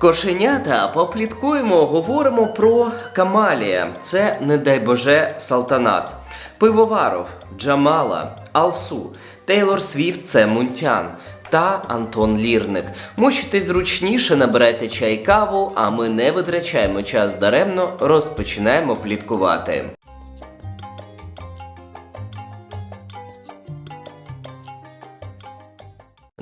Кошенята, попліткуємо, говоримо про Камалія. Це, не дай Боже, Салтанат. Пивоваров, Джамала, Алсу, Тейлор Свіфт це Мунтян та Антон Лірник. Мучитесь зручніше, набирайте чай каву, а ми не витрачаємо час даремно, розпочинаємо пліткувати.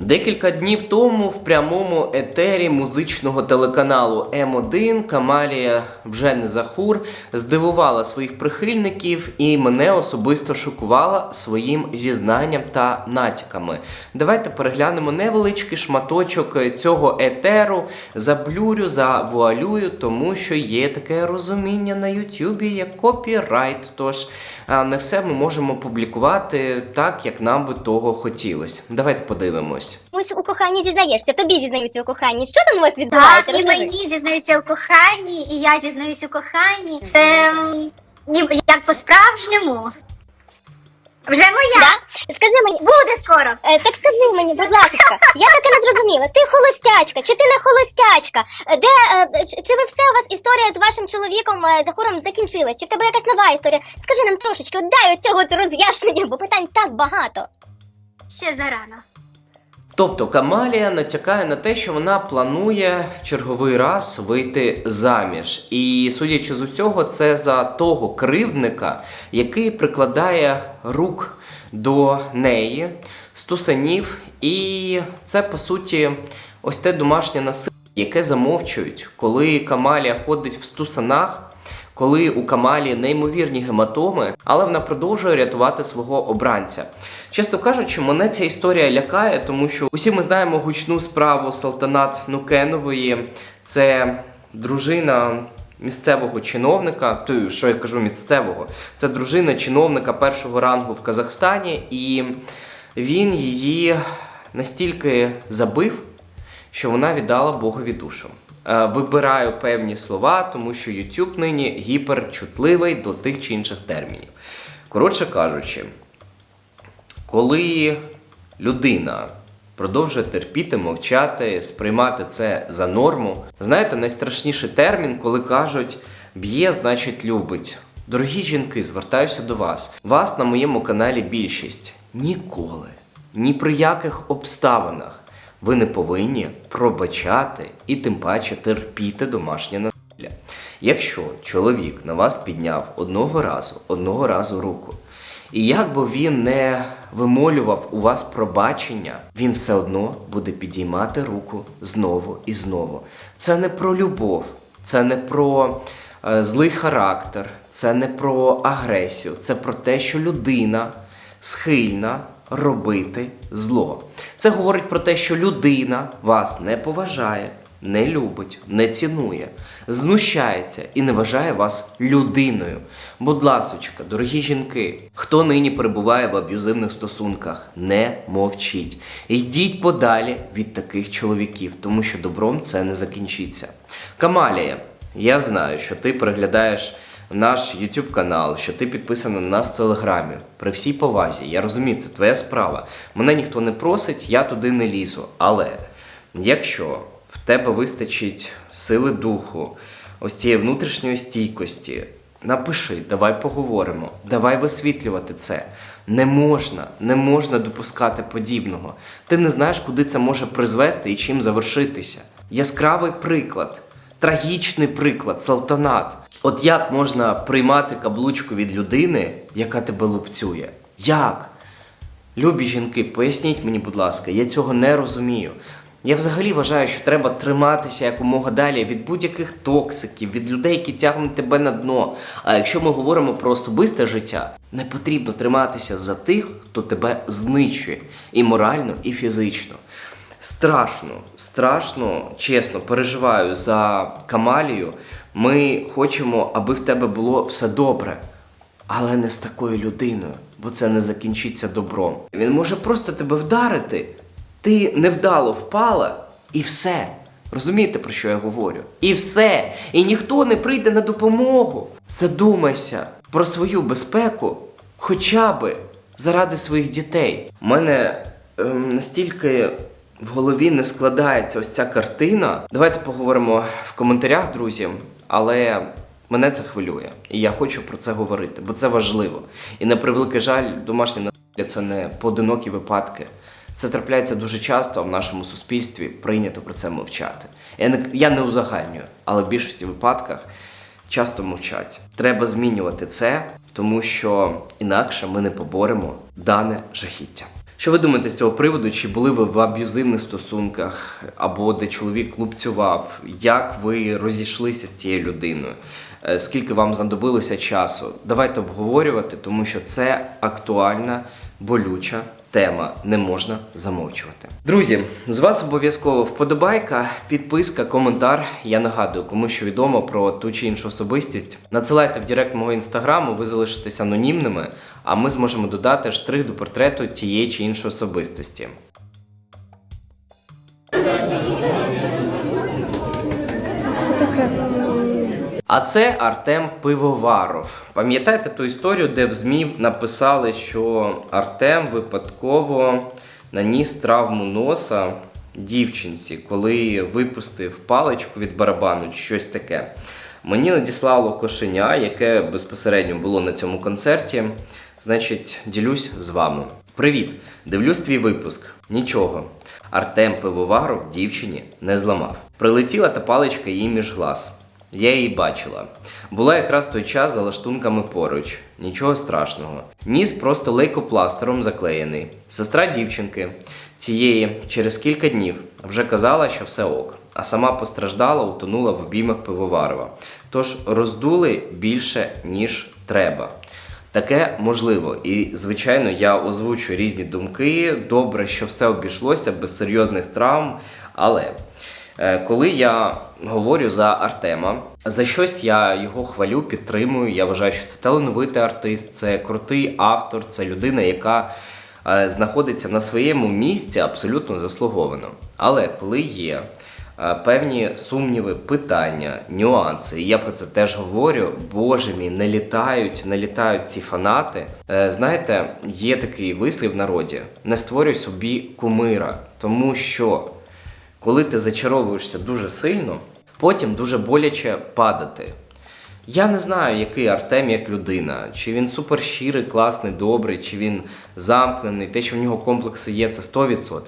Декілька днів тому в прямому етері музичного телеканалу М1 Камалія вже не Захур здивувала своїх прихильників і мене особисто шокувала своїм зізнанням та натяками. Давайте переглянемо невеличкий шматочок цього етеру, заблюрю, завуалюю, тому що є таке розуміння на Ютубі як копірайт. Тож не все ми можемо публікувати так, як нам би того хотілося. Давайте подивимось. Ось у коханні зізнаєшся, тобі зізнаються у коханні. Що там у вас відбувається? Так, і Розкажи. мені зізнаються у коханні, і я зізнаюся у коханні. Це м, ніби як по-справжньому. Вже моя. Да? Скажи мені, Буде скоро. е, так скажи мені, будь ласка, я таки не зрозуміла. Ти холостячка, чи ти не холостячка? Е, Де е, чи- чи ви все у вас історія з вашим чоловіком е, Захуром закінчилась? Чи в тебе якась нова історія? Скажи нам трошечки, от дай от цього от роз'яснення, бо питань так багато. Ще зарано. Тобто Камалія натякає на те, що вона планує в черговий раз вийти заміж. І судячи з усього, це за того кривдника, який прикладає рук до неї, стусанів, і це по суті ось те домашнє насилля, яке замовчують, коли Камалія ходить в стусанах. Коли у Камалі неймовірні гематоми, але вона продовжує рятувати свого обранця. Чесно кажучи, мене ця історія лякає, тому що усі ми знаємо гучну справу Салтанат Нукенової. Це дружина місцевого чиновника. То, що я кажу місцевого, це дружина чиновника першого рангу в Казахстані, і він її настільки забив, що вона віддала Богові душу. Е, Вибираю певні слова, тому що YouTube нині гіперчутливий до тих чи інших термінів. Коротше кажучи, коли людина продовжує терпіти, мовчати, сприймати це за норму, знаєте, найстрашніший термін, коли кажуть б'є, значить любить. Дорогі жінки, звертаюся до вас. Вас на моєму каналі більшість. Ніколи, ні при яких обставинах ви не повинні пробачати і тим паче терпіти домашнє насилля. Якщо чоловік на вас підняв одного разу, одного разу руку, і як би він не вимолював у вас пробачення, він все одно буде підіймати руку знову і знову. Це не про любов, це не про е, злий характер, це не про агресію, це про те, що людина схильна робити зло. Це говорить про те, що людина вас не поважає, не любить, не цінує, знущається і не вважає вас людиною. Будь ласочка, дорогі жінки, хто нині перебуває в аб'юзивних стосунках, не мовчіть. Йдіть подалі від таких чоловіків, тому що добром це не закінчиться. Камалія, я знаю, що ти переглядаєш наш YouTube канал, що ти підписана на нас в телеграмі. При всій повазі, я розумію, це твоя справа. Мене ніхто не просить, я туди не лізу. Але якщо в тебе вистачить сили духу, ось цієї внутрішньої стійкості, напиши, давай поговоримо, давай висвітлювати це. Не можна, не можна допускати подібного. Ти не знаєш, куди це може призвести і чим завершитися. Яскравий приклад, трагічний приклад, салтанат. От як можна приймати каблучку від людини, яка тебе лупцює? Як? Любі жінки, поясніть мені, будь ласка, я цього не розумію. Я взагалі вважаю, що треба триматися якомога далі від будь-яких токсиків, від людей, які тягнуть тебе на дно. А якщо ми говоримо про особисте життя, не потрібно триматися за тих, хто тебе знищує і морально, і фізично. Страшно, страшно, чесно, переживаю за Камалію. Ми хочемо, аби в тебе було все добре. Але не з такою людиною, бо це не закінчиться добром. Він може просто тебе вдарити. Ти невдало впала, і все. Розумієте, про що я говорю? І все. І ніхто не прийде на допомогу. Задумайся про свою безпеку, хоча би заради своїх дітей. У мене ем, настільки в голові не складається ось ця картина. Давайте поговоримо в коментарях, друзі. Але мене це хвилює, і я хочу про це говорити, бо це важливо. І на превеликий жаль, домашнє насилля – це не поодинокі випадки. Це трапляється дуже часто в нашому суспільстві. Прийнято про це мовчати. Я не, я не узагальнюю, але в більшості випадках часто мовчать. Треба змінювати це, тому що інакше ми не поборемо дане жахіття. Що ви думаєте з цього приводу? Чи були ви в аб'юзивних стосунках, або де чоловік клубцював? Як ви розійшлися з цією людиною? Е, Скільки вам знадобилося часу? Давайте обговорювати, тому що це актуальна, болюча тема. Не можна замовчувати. Друзі, з вас обов'язково вподобайка, підписка, коментар. Я нагадую, кому що відомо про ту чи іншу особистість. Надсилайте в директ мого інстаграму, ви залишитесь анонімними, а ми зможемо додати штрих до портрету тієї чи іншої особистості. А це Артем Пивоваров. Пам'ятаєте ту історію, де в ЗМІ написали, що Артем випадково наніс травму носа дівчинці, коли випустив паличку від барабану чи щось таке. Мені надіслало кошеня, яке безпосередньо було на цьому концерті. Значить, ділюсь з вами. Привіт! Дивлюсь твій випуск. Нічого. Артем Пивоваров дівчині не зламав. Прилетіла та паличка їй між глаз. Я її бачила. Була якраз той час за лаштунками поруч. Нічого страшного. Ніс просто лейкопластером заклеєний. Сестра дівчинки цієї через кілька днів вже казала, що все ок, а сама постраждала, утонула в обіймах пивоварова. Тож роздули більше, ніж треба. Таке можливо, і звичайно, я озвучу різні думки. Добре, що все обійшлося без серйозних травм. Але е, коли я говорю за Артема, за щось я його хвалю, підтримую. Я вважаю, що це талановитий артист, це крутий автор, це людина, яка е, знаходиться на своєму місці абсолютно заслуговано. Але коли є е, певні сумніви, питання, нюанси, і я про це теж говорю. Боже мій, не літають, не літають ці фанати. Е, Знаєте, є такий вислів в народі: не створюй собі кумира, тому що коли ти зачаровуєшся дуже сильно, потім дуже боляче падати. Я не знаю, який Артем як людина, чи він супер щирий, класний, добрий, чи він замкнений, те, що в нього комплекси є, це 100%.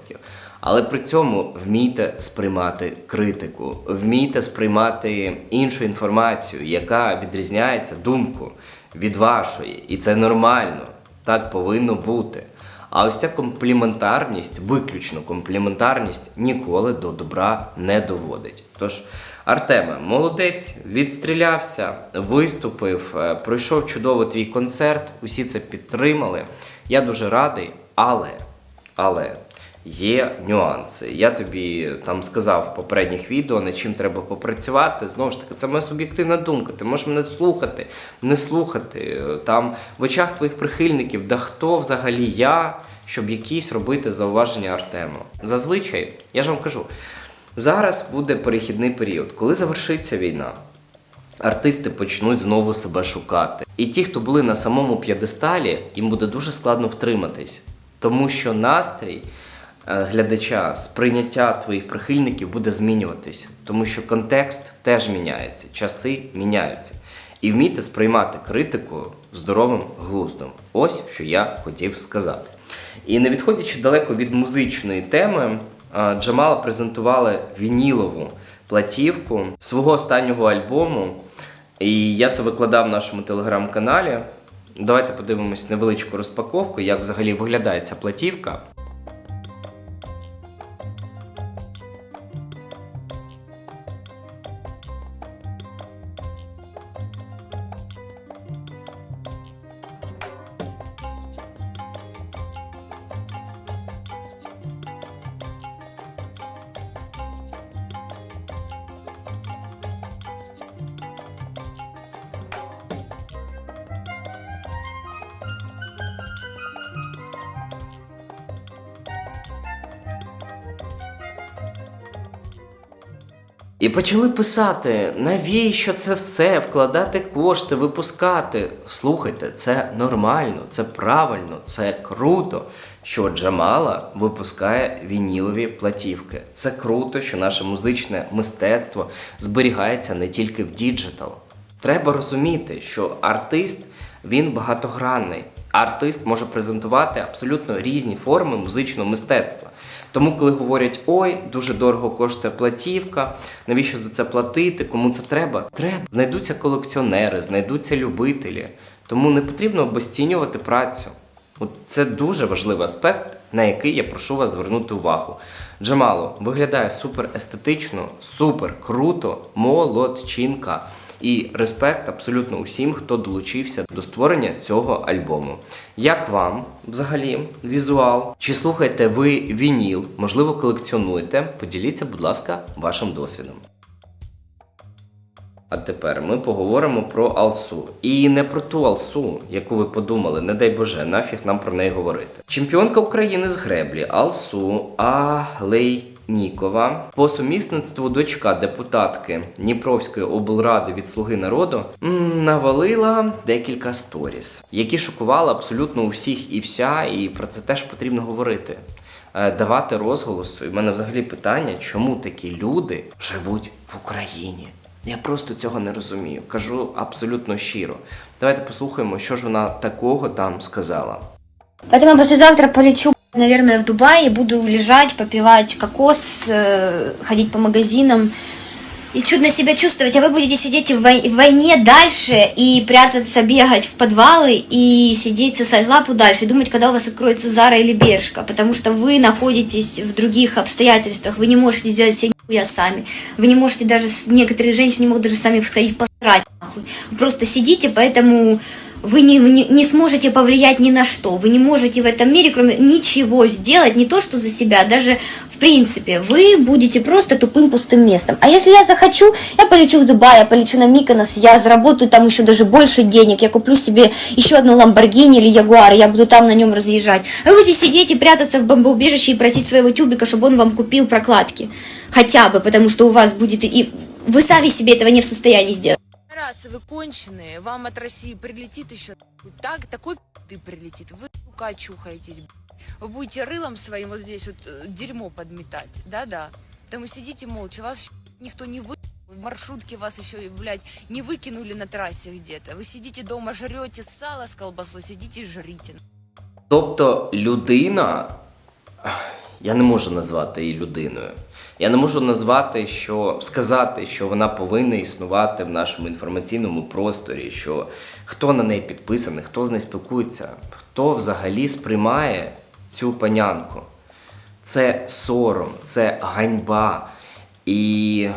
Але при цьому вмійте сприймати критику, вмійте сприймати іншу інформацію, яка відрізняється думку від вашої. І це нормально, так повинно бути. А ось ця компліментарність, виключно компліментарність, ніколи до добра не доводить. Тож, Артеме, молодець, відстрілявся, виступив, е, пройшов чудово твій концерт, усі це підтримали. Я дуже радий, але, але є нюанси. Я тобі там сказав в попередніх відео, над чим треба попрацювати. Знову ж таки, це моя суб'єктивна думка. Ти можеш мене слухати, не слухати. Там в очах твоїх прихильників, да хто взагалі я, щоб якісь робити зауваження Артему. Зазвичай, я ж вам кажу, зараз буде перехідний період, коли завершиться війна. Артисти почнуть знову себе шукати. І ті, хто були на самому п'єдесталі, їм буде дуже складно втриматись, тому що настрій е, глядача, сприйняття твоїх прихильників буде змінюватись, тому що контекст теж міняється, часи міняються. І вмійте сприймати критику здоровим глуздом. Ось що я хотів сказати. І не відходячи далеко від музичної теми, е, Джамала презентували вінілову платівку свого останнього альбому. І я це викладав в нашому телеграм-каналі. Давайте подивимось невеличку розпаковку, як взагалі виглядає ця платівка. І почали писати, навіщо це все, вкладати кошти, випускати. Слухайте, це нормально, це правильно, це круто, що Джамала випускає вінілові платівки. Це круто, що наше музичне мистецтво зберігається не тільки в діджитал. Треба розуміти, що артист він багатогранний. Артист може презентувати абсолютно різні форми музичного мистецтва. Тому, коли говорять ой, дуже дорого коштує платівка, навіщо за це платити? Кому це треба? Треба. Знайдуться колекціонери, знайдуться любителі. Тому не потрібно обесцінювати працю. От це дуже важливий аспект, на який я прошу вас звернути увагу. Джамало виглядає супер естетично, супер круто, молодчинка. І респект абсолютно усім, хто долучився до створення цього альбому. Як вам взагалі візуал? Чи слухаєте ви вініл? Можливо, колекціонуєте? Поділіться, будь ласка, вашим досвідом. А тепер ми поговоримо про Алсу. І не про ту Алсу, яку ви подумали, не дай Боже, нафіг нам про неї говорити. Чемпіонка України з греблі Алсу Алейнікова по сумісництву дочка депутатки Дніпровської облради від Слуги народу навалила декілька сторіс, які шокували абсолютно усіх і вся, і про це теж потрібно говорити. Е, Давати розголосу. І мене взагалі питання, чому такі люди живуть в Україні? Я просто цього не розумію. Кажу абсолютно щиро. Давайте послухаємо, що ж вона такого там сказала. Поэтому послезавтра полечу, наверное, в Дубай и буду лежать, попивать кокос, э, ходить по магазинам и чудно себя чувствовать. А вы будете сидеть в вой- в войне дальше и прятаться, бегать в подвалы и сидеть сосать лапу дальше, и думать, когда у вас откроется Зара или Бершка, потому что вы находитесь в других обстоятельствах, вы не можете сделать себе нихуя сами, вы не можете даже, некоторые женщины не могут даже сами сходить посрать, нахуй. Вы просто сидите, поэтому вы не, не, не сможете повлиять ни на что. Вы не можете в этом мире, кроме ничего сделать, не то что за себя, даже в принципе. Вы будете просто тупым пустым местом. А если я захочу, я полечу в Дубай, я полечу на Миконос, я заработаю там еще даже больше денег, я куплю себе еще одну Ламборгини или Ягуар, я буду там на нем разъезжать. А вы будете сидеть и прятаться в бомбоубежище и просить своего тюбика, чтобы он вам купил прокладки. Хотя бы, потому что у вас будет и... Вы сами себе этого не в состоянии сделать. Раз вы конченые, вам от России прилетит еще так, такой ты прилетит. Вы, сука, очухаетесь. б***ь. Вы будете рылом своим вот здесь вот э, дерьмо подметать. Да-да. Там вы сидите молча, вас ещё никто не вы... В маршрутке вас еще, и, блядь, не выкинули на трассе где-то. Вы сидите дома, жрете сало с колбасой, сидите и жрите. Тобто людина, я не можу назвати її людиною. Я не можу назвати, що сказати, що вона повинна існувати в нашому інформаційному просторі, що хто на неї підписаний, хто з нею спілкується, хто взагалі сприймає цю панянку. Це сором, це ганьба. І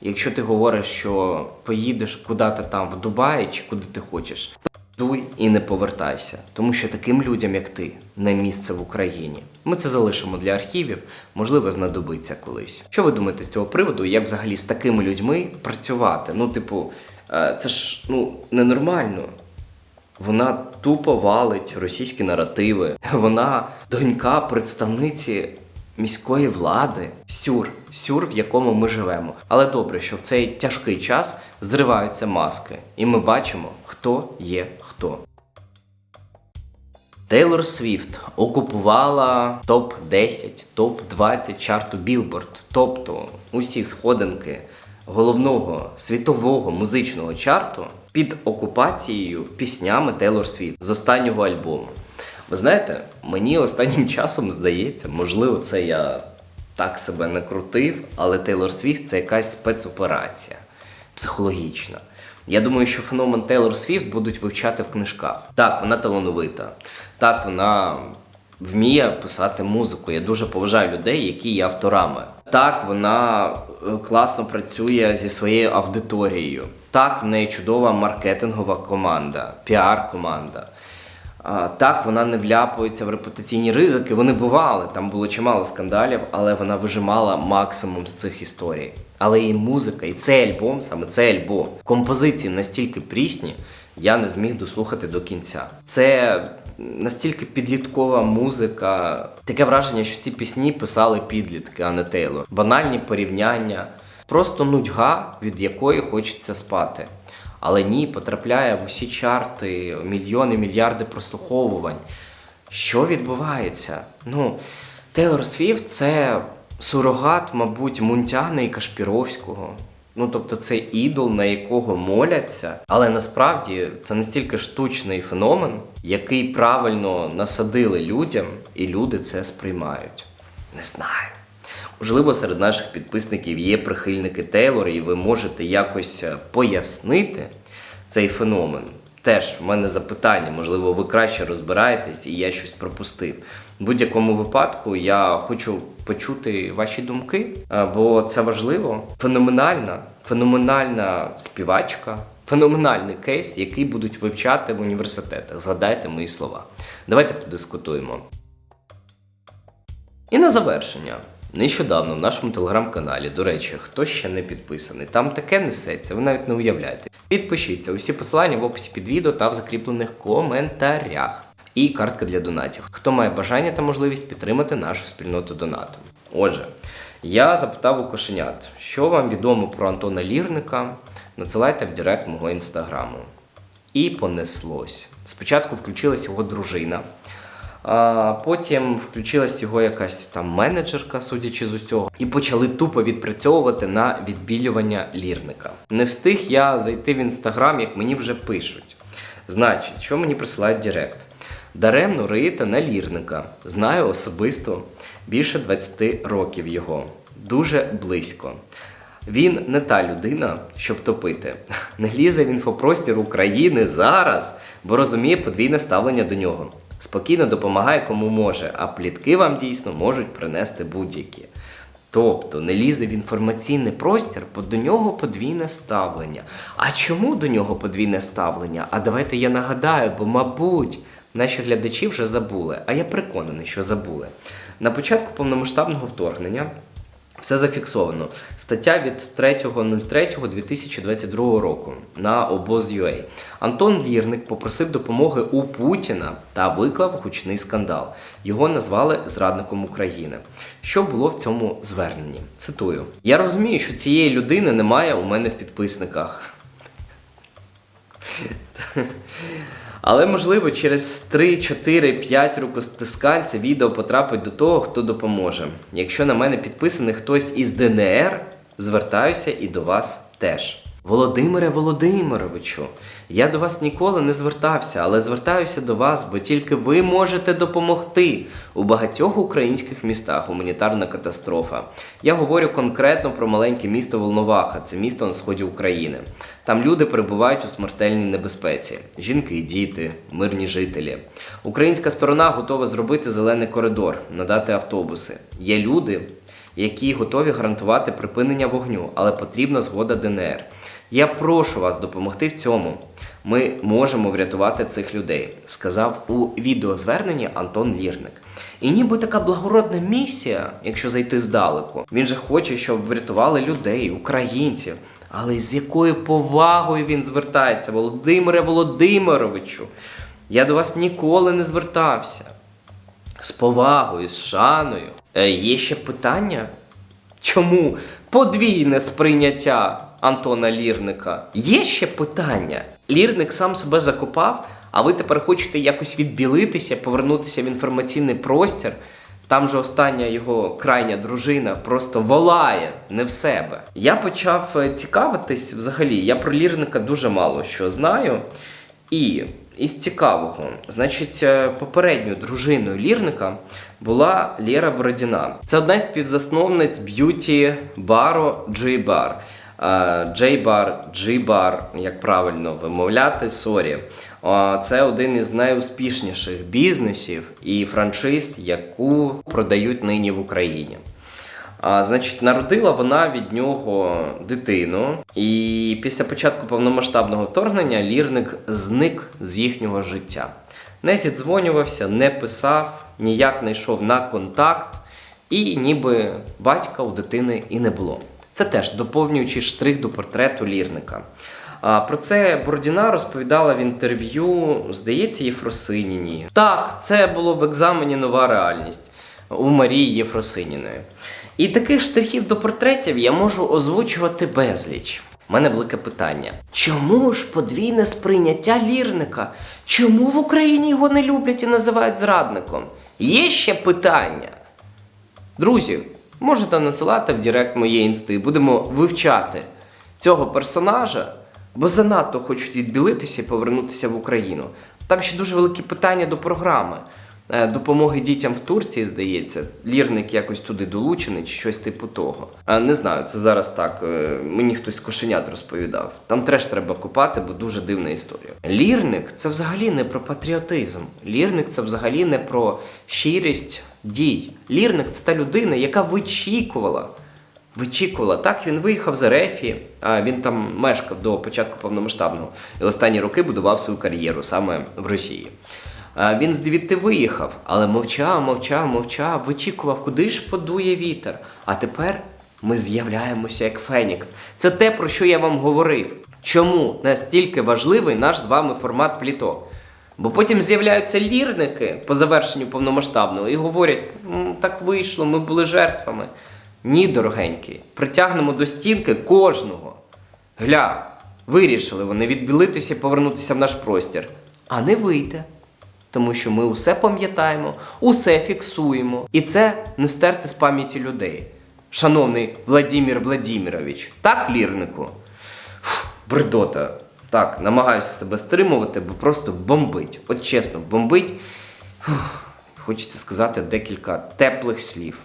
якщо ти говориш, що поїдеш куди-то там в Дубаї чи куди ти хочеш, дуй і не повертайся, тому що таким людям, як ти, не місце в Україні. Ми це залишимо для архівів, можливо, знадобиться колись. Що ви думаєте з цього приводу? Як взагалі з такими людьми працювати? Ну, типу, е, це ж ну ненормально. Вона тупо валить російські наративи. Вона донька представниці міської влади. Сюр, сюр, в якому ми живемо. Але добре, що в цей тяжкий час зриваються маски, і ми бачимо, хто є хто. Тейлор Свіфт окупувала топ-10, топ-20 чарту Білборд, тобто усі сходинки головного світового музичного чарту під окупацією піснями Тейлор Свіфт з останнього альбому. Ви знаєте, мені останнім часом здається, можливо, це я так себе не крутив, але Тейлор Свіфт це якась спецоперація психологічна. Я думаю, що феномен Тейлор Свіфт будуть вивчати в книжках. Так, вона талановита. Так, вона вміє писати музику. Я дуже поважаю людей, які є авторами. Так, вона е, класно працює зі своєю аудиторією. Так, в неї чудова маркетингова команда, піар-команда. Так, вона не вляпується в репутаційні ризики. Вони бували, там було чимало скандалів, але вона вижимала максимум з цих історій. Але і музика, і цей альбом, саме цей альбом, композиції настільки прісні, я не зміг дослухати до кінця. Це настільки підліткова музика. Таке враження, що ці пісні писали підлітки, а не Тейлор. Банальні порівняння, просто нудьга, від якої хочеться спати. Але ні, потрапляє в усі чарти, мільйони, мільярди прослуховувань. Що відбувається? Ну, Тейлор Свіфт це сурогат, мабуть, Мунтяна і Кашпіровського. Ну, тобто це ідол, на якого моляться, але насправді це настільки штучний феномен, який правильно насадили людям, і люди це сприймають. Не знаю. Можливо, серед наших підписників є прихильники Тейлора, і ви можете якось е, пояснити цей феномен. Теж в мене запитання, можливо, ви краще розбираєтесь і я щось пропустив. В будь-якому випадку я хочу почути ваші думки, е, бо це важливо. Феноменальна, феноменальна співачка, феноменальний кейс, який будуть вивчати в університетах. Згадайте мої слова. Давайте подискутуємо. І на завершення. Нещодавно в нашому телеграм-каналі, до речі, хто ще не підписаний, там таке несеться, ви навіть не уявляєте. Підпишіться, усі посилання в описі під відео та в закріплених коментарях. І картка для донатів. Хто має бажання та можливість підтримати нашу спільноту донатом. Отже, я запитав у кошенят, що вам відомо про Антона Лірника, надсилайте в директ мого інстаграму. І понеслось. Спочатку включилась його дружина. А потім включилась його якась там менеджерка, судячи з усього, і почали тупо відпрацьовувати на відбілювання лірника. Не встиг я зайти в інстаграм, як мені вже пишуть. Значить, що мені присилають Директ? Даремно риєте на лірника. Знаю особисто більше 20 років його. Дуже близько. Він не та людина, щоб топити. Не лізе в інфопростір України зараз, бо розуміє подвійне ставлення до нього. Спокійно допомагає кому може, а плітки вам дійсно можуть принести будь-які. Тобто не лізе в інформаційний простір, бо до нього подвійне ставлення. А чому до нього подвійне ставлення? А давайте я нагадаю, бо, мабуть, наші глядачі вже забули, а я переконаний, що забули. На початку повномасштабного вторгнення все зафіксовано. Стаття від 3.03.2022 року на обоз.ua. Антон Лірник попросив допомоги у Путіна та виклав гучний скандал. Його назвали зрадником України. Що було в цьому зверненні? Цитую: Я розумію, що цієї людини немає у мене в підписниках. Але можливо через 3, 4, 5 рукостискань це відео потрапить до того, хто допоможе. Якщо на мене підписаний хтось із ДНР, звертаюся і до вас теж. Володимире Володимировичу, я до вас ніколи не звертався, але звертаюся до вас, бо тільки ви можете допомогти. У багатьох українських містах гуманітарна катастрофа. Я говорю конкретно про маленьке місто Волноваха, це місто на сході України. Там люди перебувають у смертельній небезпеці: жінки, діти, мирні жителі. Українська сторона готова зробити зелений коридор, надати автобуси. Є люди, які готові гарантувати припинення вогню, але потрібна згода ДНР. Я прошу вас допомогти в цьому. Ми можемо врятувати цих людей, сказав у відеозверненні Антон Лірник. І ніби така благородна місія, якщо зайти здалеку. Він же хоче, щоб врятували людей, українців. Але з якою повагою він звертається, Володимире Володимировичу. Я до вас ніколи не звертався. З повагою, з шаною. Е, є ще питання? Чому подвійне сприйняття Антона Лірника? Є ще питання. Лірник сам себе закопав, а ви тепер хочете якось відбілитися, повернутися в інформаційний простір. Там же остання його крайня дружина просто волає не в себе. Я почав е, цікавитись взагалі. Я про лірника дуже мало що знаю. І із цікавого, значить, е, попередньою дружиною лірника була Лєра Бородіна. Це одна з співзасновниць б'юті бару G-Bar. J-Bar, G-Bar, як правильно вимовляти, сорі. Це один із найуспішніших бізнесів і франшиз, яку продають нині в Україні. Значить, народила вона від нього дитину, і після початку повномасштабного вторгнення лірник зник з їхнього життя. Не зідзвонювався, не писав, ніяк не йшов на контакт, і ніби батька у дитини і не було. Це теж доповнюючий штрих до портрету лірника. Про це Бородіна розповідала в інтерв'ю, здається, Єфросиніні. Так, це було в екзамені нова реальність у Марії Єфросиніної. І таких штрихів до портретів я можу озвучувати безліч. У мене велике питання. Чому ж подвійне сприйняття лірника? Чому в Україні його не люблять і називають зрадником? Є ще питання. Друзі, можете надсилати в Директ моє інсти. Будемо вивчати цього персонажа, бо занадто хочуть відбілитися і повернутися в Україну. Там ще дуже великі питання до програми. Е, Допомоги дітям в Турції, здається, лірник якось туди долучений чи щось типу того. А не знаю, це зараз так. е, Мені хтось з кошенят розповідав. Там треш треба купати, бо дуже дивна історія. Лірник це взагалі не про патріотизм. Лірник це взагалі не про щирість дій. Лірник це та людина, яка вичікувала. Вичікувала. Так, він виїхав з Ерефії, він там мешкав до початку повномасштабного і останні роки будував свою кар'єру саме в Росії. Він звідти виїхав, але мовчав, мовчав, мовчав, вичікував, куди ж подує вітер. А тепер ми з'являємося як Фенікс. Це те, про що я вам говорив. Чому настільки важливий наш з вами формат пліток? Бо потім з'являються лірники по завершенню повномасштабного і говорять: так вийшло, ми були жертвами. Ні, дорогенькі, притягнемо до стінки кожного. Гля, вирішили вони відбілитися і повернутися в наш простір. А не вийде. Тому що ми усе пам'ятаємо, усе фіксуємо. І це не стерти з пам'яті людей. Шановний Владимир Владимирович, так, лірнику? Фух, Бредота. Так, намагаюся себе стримувати, бо просто бомбить. От чесно, бомбить. Фух, Хочеться сказати декілька теплих слів.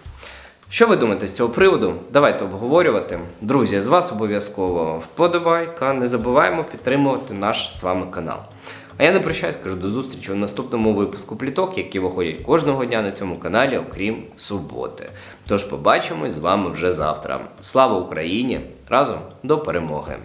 Що ви думаєте з цього приводу? Давайте обговорювати. Друзі, з вас обов'язково вподобайка. Не забуваємо підтримувати наш з вами канал. А я не прощаюсь, кажу до зустрічі у наступному випуску пліток, які виходять кожного дня на цьому каналі, окрім суботи. Тож побачимось з вами вже завтра. Слава Україні! Разом до перемоги!